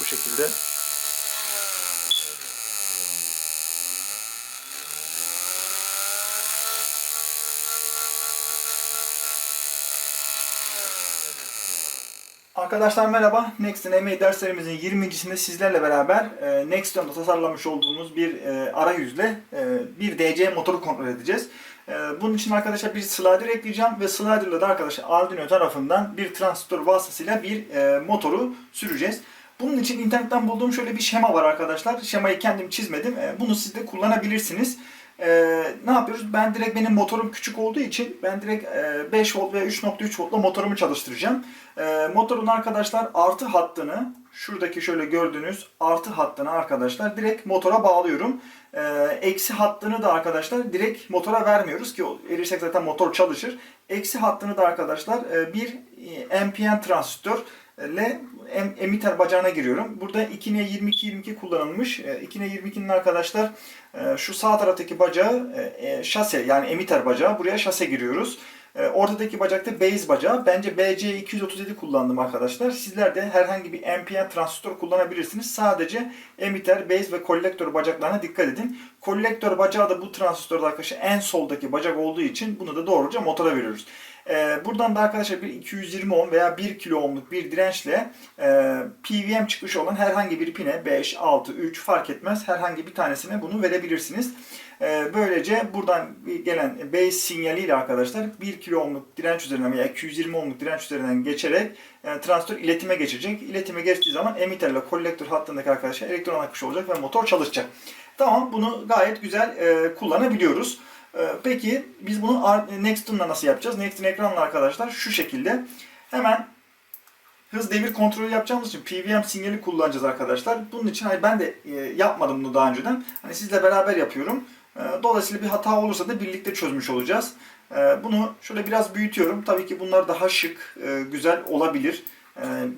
Bu şekilde. Arkadaşlar merhaba. Next'in emeği derslerimizin 20.sinde sizlerle beraber e, tasarlamış olduğumuz bir e, arayüzle e, bir DC motoru kontrol edeceğiz. E, bunun için arkadaşlar bir slider ekleyeceğim ve slider'la da arkadaşlar Arduino tarafından bir transistör vasıtasıyla bir e, motoru süreceğiz. Bunun için internetten bulduğum şöyle bir şema var arkadaşlar. Şemayı kendim çizmedim. E, bunu siz de kullanabilirsiniz. Ee, ne yapıyoruz? Ben direkt benim motorum küçük olduğu için ben direkt e, 5 volt veya 3.3 voltla motorumu çalıştıracağım. E, motorun arkadaşlar artı hattını şuradaki şöyle gördüğünüz artı hattını arkadaşlar direkt motora bağlıyorum. E, eksi hattını da arkadaşlar direkt motora vermiyoruz ki o verirsek zaten motor çalışır. Eksi hattını da arkadaşlar e, bir e, NPN transistör ile em- emitter bacağına giriyorum. Burada 2N 22 22 kullanılmış. E, 2N 22'nin arkadaşlar e, şu sağ taraftaki bacağı e, e, şase yani emitter bacağı. Buraya şase giriyoruz. Ortadaki bacakta base bacağı. Bence BC237 kullandım arkadaşlar. Sizler de herhangi bir NPN transistör kullanabilirsiniz. Sadece emitter, base ve kolektör bacaklarına dikkat edin. Kolektör bacağı da bu transistörde arkadaşlar en soldaki bacak olduğu için bunu da doğruca motora veriyoruz. Ee, buradan da arkadaşlar bir 220 ohm veya 1 kilo ohmluk bir dirençle e, PWM çıkışı olan herhangi bir pine 5, 6, 3 fark etmez herhangi bir tanesine bunu verebilirsiniz. Ee, böylece buradan gelen base sinyaliyle arkadaşlar 1 kilo ohmluk direnç üzerinden veya 220 ohmluk direnç üzerinden geçerek e, transistör iletime geçecek. İletime geçtiği zaman emitter ile kolektör hattındaki arkadaşlar elektron akışı olacak ve motor çalışacak. Tamam bunu gayet güzel e, kullanabiliyoruz. Ee, Peki biz bunu Next'unla nasıl yapacağız? Next'in ekranla arkadaşlar şu şekilde. Hemen hız devir kontrolü yapacağımız için PWM sinyali kullanacağız arkadaşlar. Bunun için hani ben de e, yapmadım bunu daha önceden. Hani sizle beraber yapıyorum. E, Dolayısıyla bir hata olursa da birlikte çözmüş olacağız. E, Bunu şöyle biraz büyütüyorum. Tabii ki bunlar daha şık, e, güzel olabilir.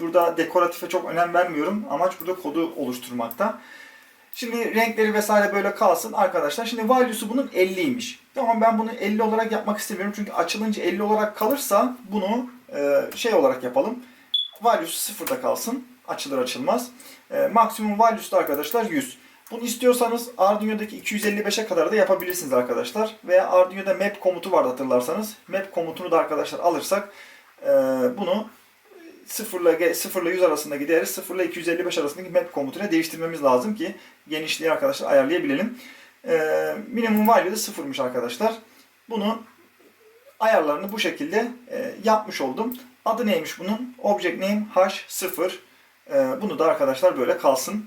Burada dekoratife çok önem vermiyorum. Amaç burada kodu oluşturmakta. Şimdi renkleri vesaire böyle kalsın arkadaşlar. Şimdi value'su bunun 50'ymiş. Tamam ben bunu 50 olarak yapmak istemiyorum. Çünkü açılınca 50 olarak kalırsa bunu e, şey olarak yapalım. Value'su sıfırda kalsın. Açılır açılmaz. E, maksimum value'su da arkadaşlar 100. Bunu istiyorsanız Arduino'daki 255'e kadar da yapabilirsiniz arkadaşlar. Veya Arduino'da map komutu vardı hatırlarsanız. Map komutunu da arkadaşlar alırsak e, bunu 0 ile 0 ile 100 arasında gideriz. 0 ile 255 arasındaki map komutuna değiştirmemiz lazım ki genişliği arkadaşlar ayarlayabilelim. Ee, minimum value de sıfırmış arkadaşlar. Bunu ayarlarını bu şekilde e, yapmış oldum. Adı neymiş bunun? Object name H0. Ee, bunu da arkadaşlar böyle kalsın.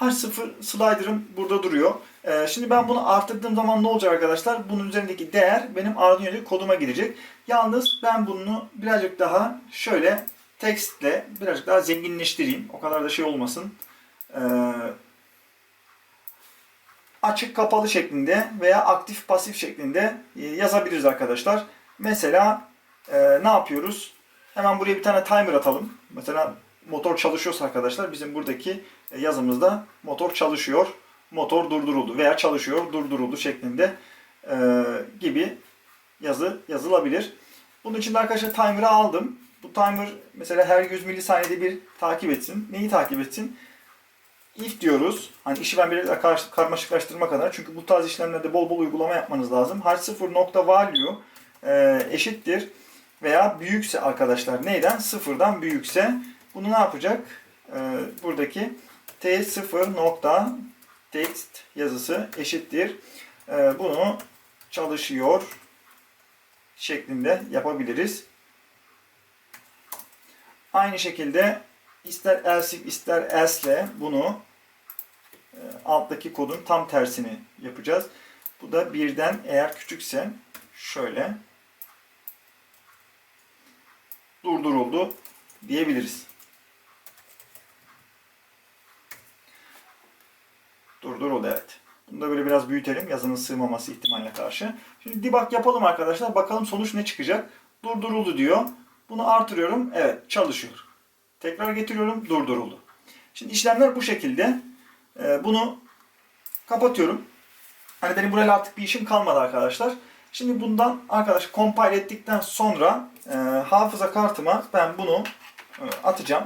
H0 slider'ım burada duruyor. Ee, şimdi ben bunu arttırdığım zaman ne olacak arkadaşlar? Bunun üzerindeki değer benim Arduino'daki koduma gidecek. Yalnız ben bunu birazcık daha şöyle tekstle birazcık daha zenginleştireyim. O kadar da şey olmasın. Ee, açık kapalı şeklinde veya aktif pasif şeklinde e, yazabiliriz arkadaşlar. Mesela e, ne yapıyoruz? Hemen buraya bir tane timer atalım. Mesela motor çalışıyorsa arkadaşlar bizim buradaki e, yazımızda motor çalışıyor, motor durduruldu veya çalışıyor, durduruldu şeklinde e, gibi yazı yazılabilir. Bunun için de arkadaşlar timer'ı aldım. Bu timer mesela her 100 milisaniyede bir takip etsin. Neyi takip etsin? If diyoruz. Hani işi ben biraz kar- karmaşıklaştırmak adına. Çünkü bu tarz işlemlerde bol bol uygulama yapmanız lazım. H0.value e, eşittir veya büyükse arkadaşlar neyden? Sıfırdan büyükse bunu ne yapacak? E, buradaki t0 nokta text yazısı eşittir. E, bunu çalışıyor şeklinde yapabiliriz. Aynı şekilde ister else ister else ile bunu e, alttaki kodun tam tersini yapacağız. Bu da birden eğer küçükse şöyle durduruldu diyebiliriz. Durduruldu evet. Bunu da böyle biraz büyütelim yazının sığmaması ihtimaline karşı. Şimdi debug yapalım arkadaşlar. Bakalım sonuç ne çıkacak. Durduruldu diyor. Bunu artırıyorum. Evet çalışıyor. Tekrar getiriyorum. Durduruldu. Şimdi işlemler bu şekilde. Ee, bunu kapatıyorum. Hani benim burayla artık bir işim kalmadı arkadaşlar. Şimdi bundan arkadaş compile ettikten sonra e, hafıza kartıma ben bunu e, atacağım.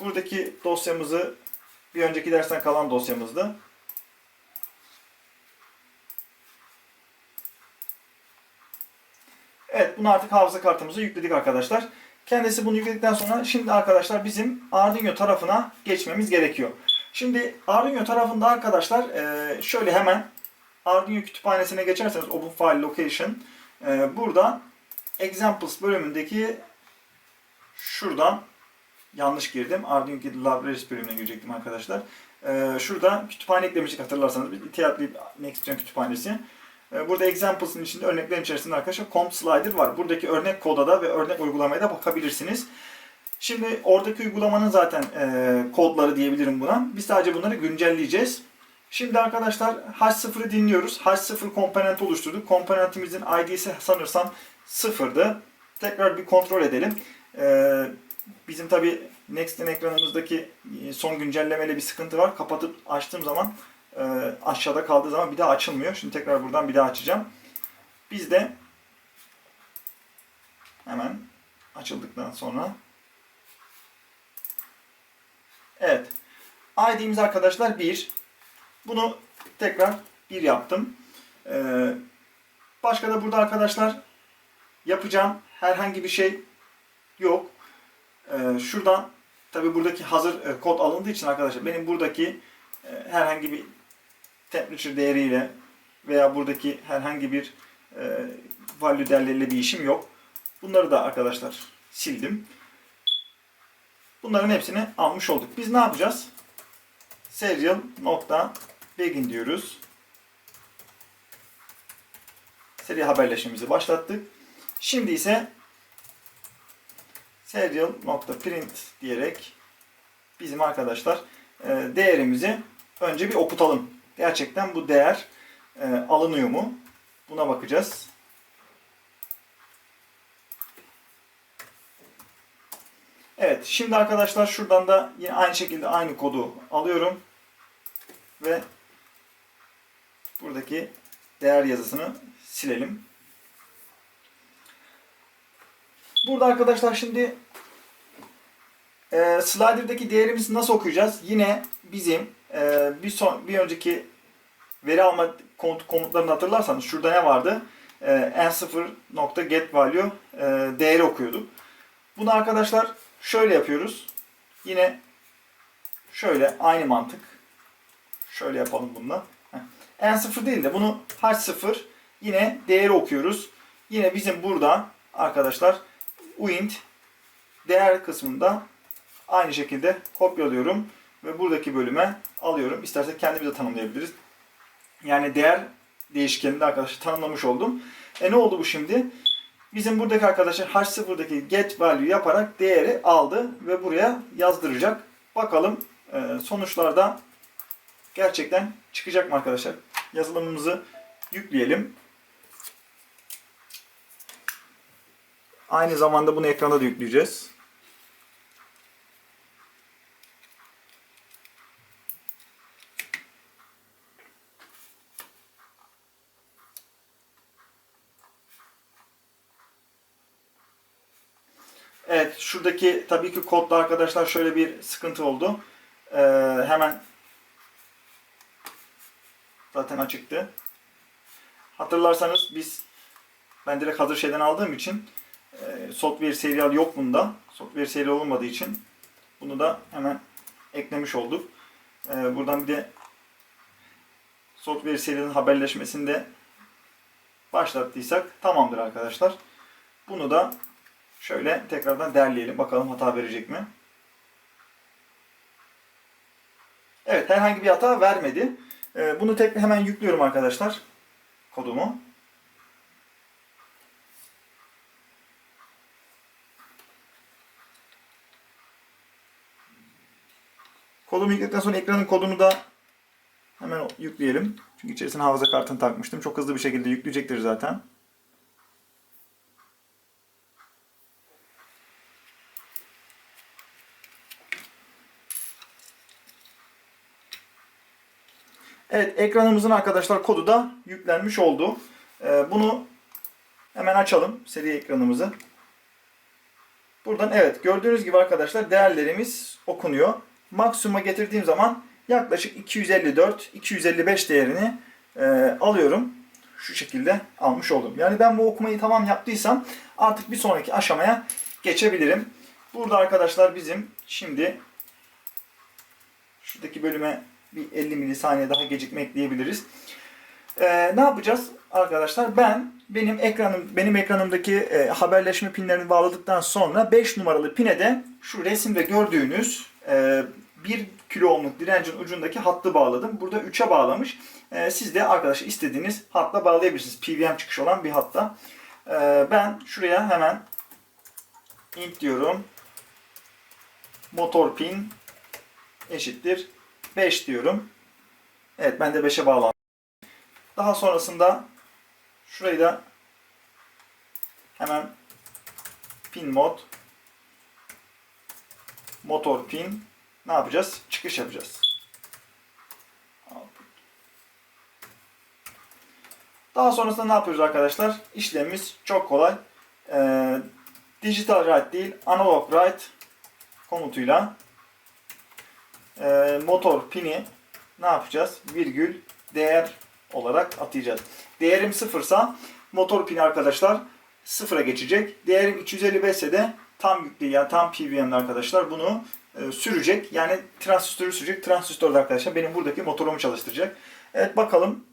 Buradaki dosyamızı bir önceki dersten kalan dosyamızdı. Evet bunu artık hafıza kartımıza yükledik arkadaşlar. Kendisi bunu yükledikten sonra şimdi arkadaşlar bizim Arduino tarafına geçmemiz gerekiyor. Şimdi Arduino tarafında arkadaşlar e, şöyle hemen Arduino kütüphanesine geçerseniz Open File Location e, burada Examples bölümündeki şuradan yanlış girdim. Arduino Libraries bölümüne girecektim arkadaşlar. E, şurada kütüphane eklemiştik hatırlarsanız. Bir İTİAD Next Gen kütüphanesi. E, Burada examples'ın içinde örneklerin içerisinde arkadaşlar comp slider var. Buradaki örnek koda da ve örnek uygulamaya da bakabilirsiniz. Şimdi oradaki uygulamanın zaten e, kodları diyebilirim buna. Biz sadece bunları güncelleyeceğiz. Şimdi arkadaşlar H0'ı dinliyoruz. H0 komponenti oluşturduk. Komponentimizin ID'si sanırsam sıfırdı. Tekrar bir kontrol edelim. E, bizim tabi Next'in ekranımızdaki e, son güncellemeli bir sıkıntı var. Kapatıp açtığım zaman e, aşağıda kaldığı zaman bir daha açılmıyor. Şimdi tekrar buradan bir daha açacağım. Biz de hemen açıldıktan sonra Evet. ID'miz arkadaşlar 1. Bunu tekrar 1 yaptım. Ee, başka da burada arkadaşlar yapacağım herhangi bir şey yok. Ee, şuradan tabi buradaki hazır e, kod alındığı için arkadaşlar benim buradaki e, herhangi bir temperature değeriyle veya buradaki herhangi bir e, value değerleriyle bir işim yok. Bunları da arkadaşlar sildim. Bunların hepsini almış olduk. Biz ne yapacağız? Serial nokta begin diyoruz. Seri haberleşmemizi başlattık. Şimdi ise serial nokta print diyerek bizim arkadaşlar e, değerimizi önce bir okutalım. Gerçekten bu değer e, alınıyor mu? Buna bakacağız. Evet, şimdi arkadaşlar şuradan da yine aynı şekilde aynı kodu alıyorum ve buradaki değer yazısını silelim. Burada arkadaşlar şimdi e, slider'daki değerimizi nasıl okuyacağız? Yine bizim e, bir son bir önceki veri alma komut, komutlarını hatırlarsanız şurada ne vardı? E, n0.getValue e, değeri okuyorduk. Bunu arkadaşlar şöyle yapıyoruz. Yine şöyle aynı mantık. Şöyle yapalım bununla. N0 değil de bunu H0 yine değeri okuyoruz. Yine bizim burada arkadaşlar uint değer kısmında aynı şekilde kopyalıyorum ve buradaki bölüme alıyorum. İstersek kendimiz de tanımlayabiliriz. Yani değer değişkenini de arkadaşlar tanımlamış oldum. E ne oldu bu şimdi? Bizim buradaki arkadaşlar H0'daki get value yaparak değeri aldı ve buraya yazdıracak. Bakalım e, sonuçlarda gerçekten çıkacak mı arkadaşlar? Yazılımımızı yükleyelim. Aynı zamanda bunu ekranda da yükleyeceğiz. Evet, şuradaki tabii ki kodda arkadaşlar şöyle bir sıkıntı oldu. Ee, hemen zaten açıktı. Hatırlarsanız biz ben direkt hazır şeyden aldığım için e, software serial yok bunda. Software serial olmadığı için bunu da hemen eklemiş olduk. E, buradan bir de software serialin haberleşmesini de başlattıysak tamamdır arkadaşlar. Bunu da Şöyle tekrardan derleyelim. Bakalım hata verecek mi? Evet herhangi bir hata vermedi. Ee, bunu tek hemen yüklüyorum arkadaşlar. Kodumu. Kodumu yükledikten sonra ekranın kodunu da hemen yükleyelim. Çünkü içerisine hafıza kartını takmıştım. Çok hızlı bir şekilde yükleyecektir zaten. Evet ekranımızın arkadaşlar kodu da yüklenmiş oldu. Ee, bunu hemen açalım seri ekranımızı. Buradan evet gördüğünüz gibi arkadaşlar değerlerimiz okunuyor. Maksimuma getirdiğim zaman yaklaşık 254-255 değerini e, alıyorum. Şu şekilde almış oldum. Yani ben bu okumayı tamam yaptıysam artık bir sonraki aşamaya geçebilirim. Burada arkadaşlar bizim şimdi şuradaki bölüme bir 50 milisaniye daha gecikme ekleyebiliriz. Ee, ne yapacağız arkadaşlar? Ben benim ekranım benim ekranımdaki e, haberleşme pinlerini bağladıktan sonra 5 numaralı pine de şu resimde gördüğünüz e, 1 kilo ohmluk direncin ucundaki hattı bağladım. Burada 3'e bağlamış. E, siz de arkadaşlar istediğiniz hatla bağlayabilirsiniz. PWM çıkış olan bir hatta. E, ben şuraya hemen int diyorum. Motor pin eşittir 5 diyorum. Evet ben de 5'e bağlandım. Daha sonrasında şurayı da hemen pin mod motor pin ne yapacağız? Çıkış yapacağız. Daha sonrasında ne yapıyoruz arkadaşlar? İşlemimiz çok kolay. Ee, digital write değil, analog write komutuyla e, motor pini ne yapacağız? Virgül değer olarak atayacağız. Değerim sıfırsa motor pini arkadaşlar sıfıra geçecek. Değerim 255 ise de tam yüklü yani tam PWM'de arkadaşlar bunu e, sürecek. Yani transistörü sürecek. Transistör arkadaşlar benim buradaki motorumu çalıştıracak. Evet bakalım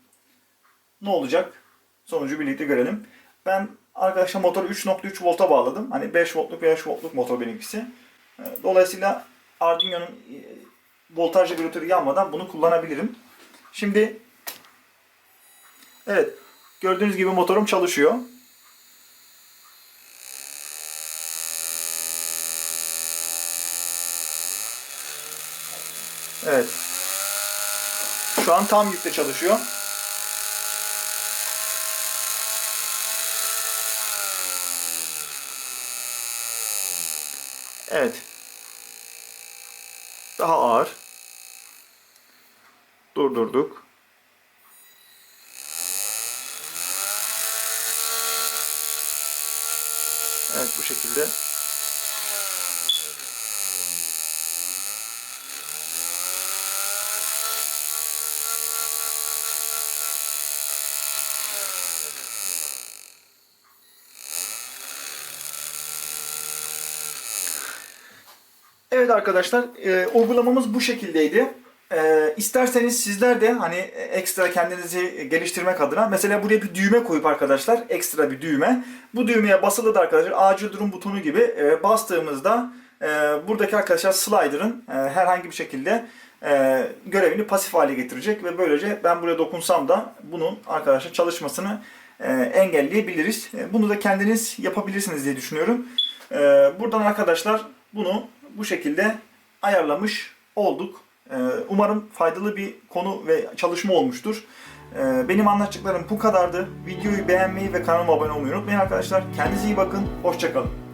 ne olacak? Sonucu birlikte görelim. Ben arkadaşlar motoru 3.3 volta bağladım. Hani 5 voltluk veya 5 voltluk motor benimkisi. E, Dolayısıyla Arduino'nun e, voltaj regülatörü yanmadan bunu kullanabilirim. Şimdi evet gördüğünüz gibi motorum çalışıyor. Evet. Şu an tam yükle çalışıyor. Evet. Daha ağır. Durdurduk. Evet bu şekilde. Evet arkadaşlar, e, uygulamamız bu şekildeydi. E, isterseniz sizler de hani ekstra kendinizi geliştirmek adına mesela buraya bir düğme koyup arkadaşlar, ekstra bir düğme. Bu düğmeye basılı da arkadaşlar acil durum butonu gibi e, bastığımızda e, buradaki arkadaşlar slider'ın e, herhangi bir şekilde e, görevini pasif hale getirecek ve böylece ben buraya dokunsam da bunun arkadaşlar çalışmasını e, engelleyebiliriz. E, bunu da kendiniz yapabilirsiniz diye düşünüyorum. E, buradan arkadaşlar bunu bu şekilde ayarlamış olduk. Ee, Umarım faydalı bir konu ve çalışma olmuştur. Ee, Benim anlatacaklarım bu kadardı. Videoyu beğenmeyi ve kanalıma abone olmayı unutmayın arkadaşlar. Kendinize iyi bakın. Hoşçakalın.